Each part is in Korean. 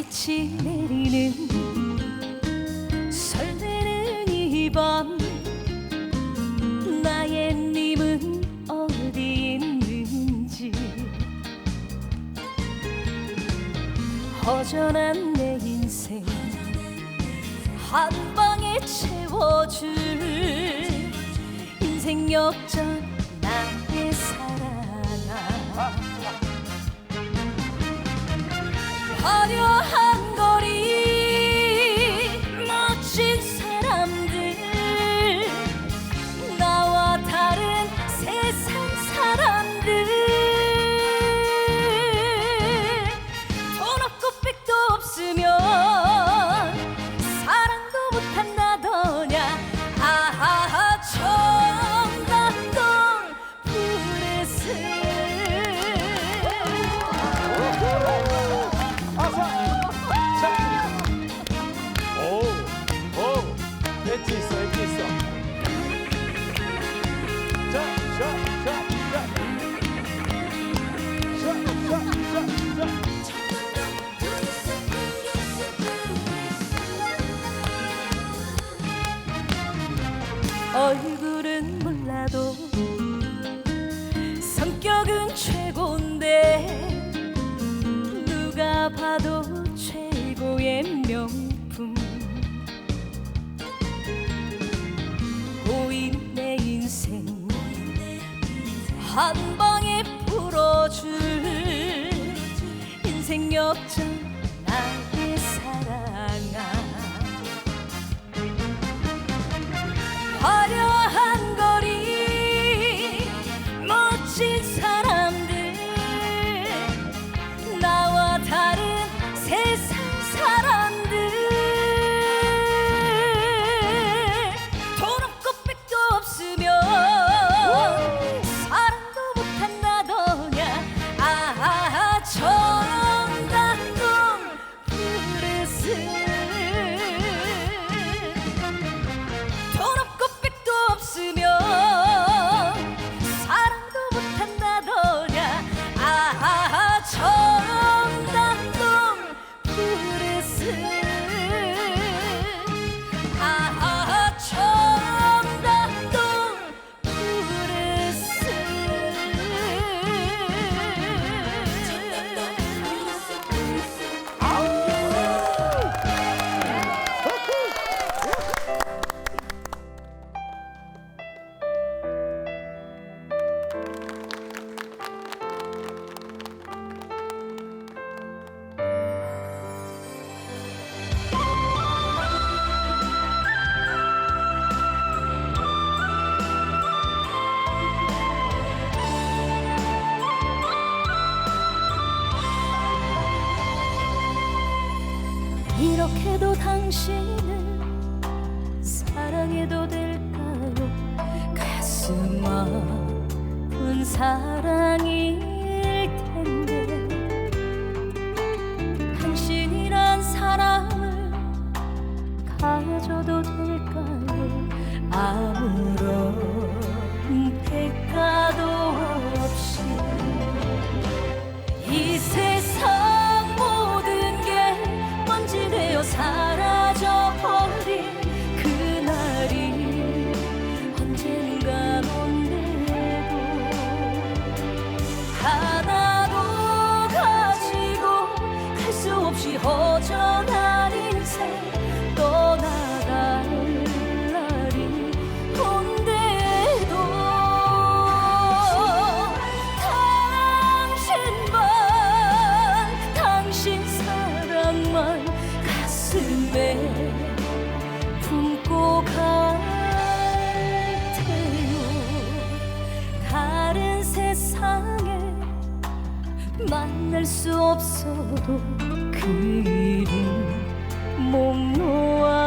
달빛이 내리는 설레는 이 밤. 나의 님은 어디 있는지. 허전한 내 인생 한 방에 채워줄 인생 역전 나의 사랑아. 화려한 거리. 최고의 명품? 고인 내 인생 한 방에 풀어줄 인생 역전 心。 만날 수 없어도 그 이름 못 놓아.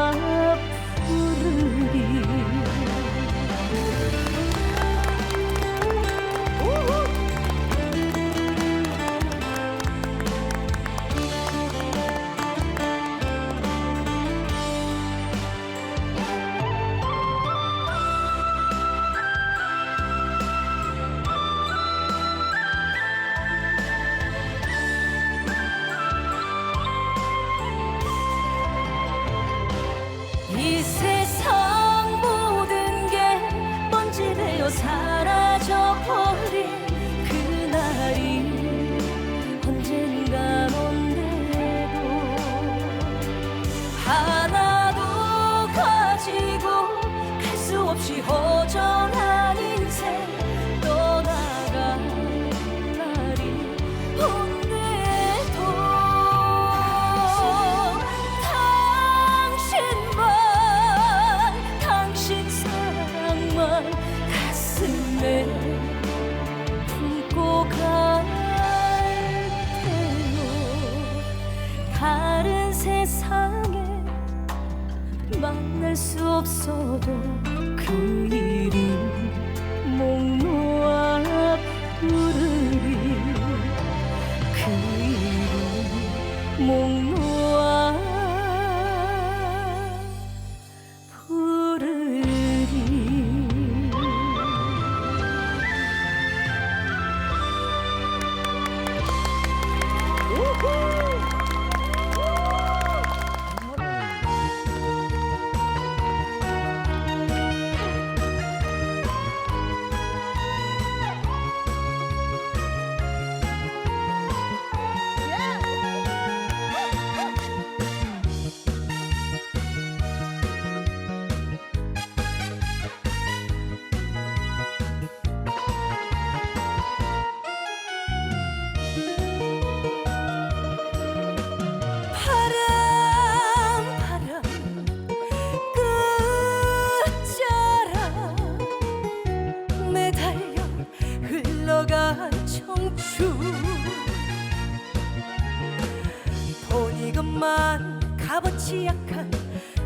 조그만 값어치 약한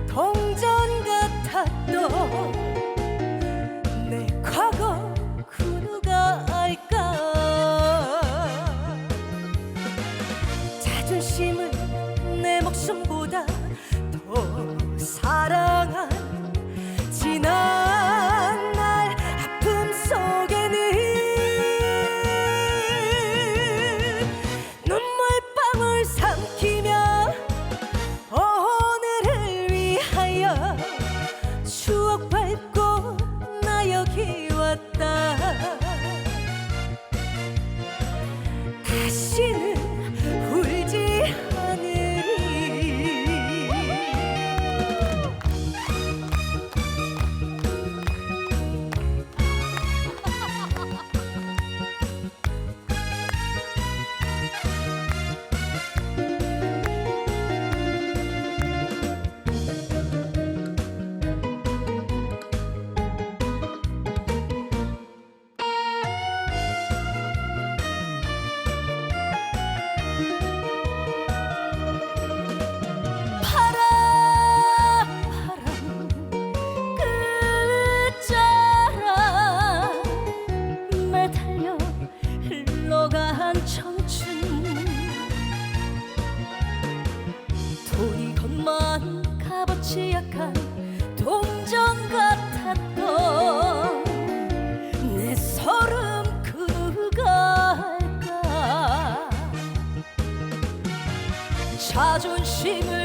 동전 같았던 내 과거 கத்தா 자존심을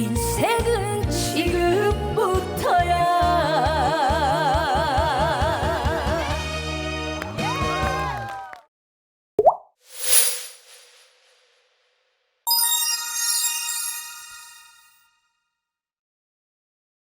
인생은 지금부터야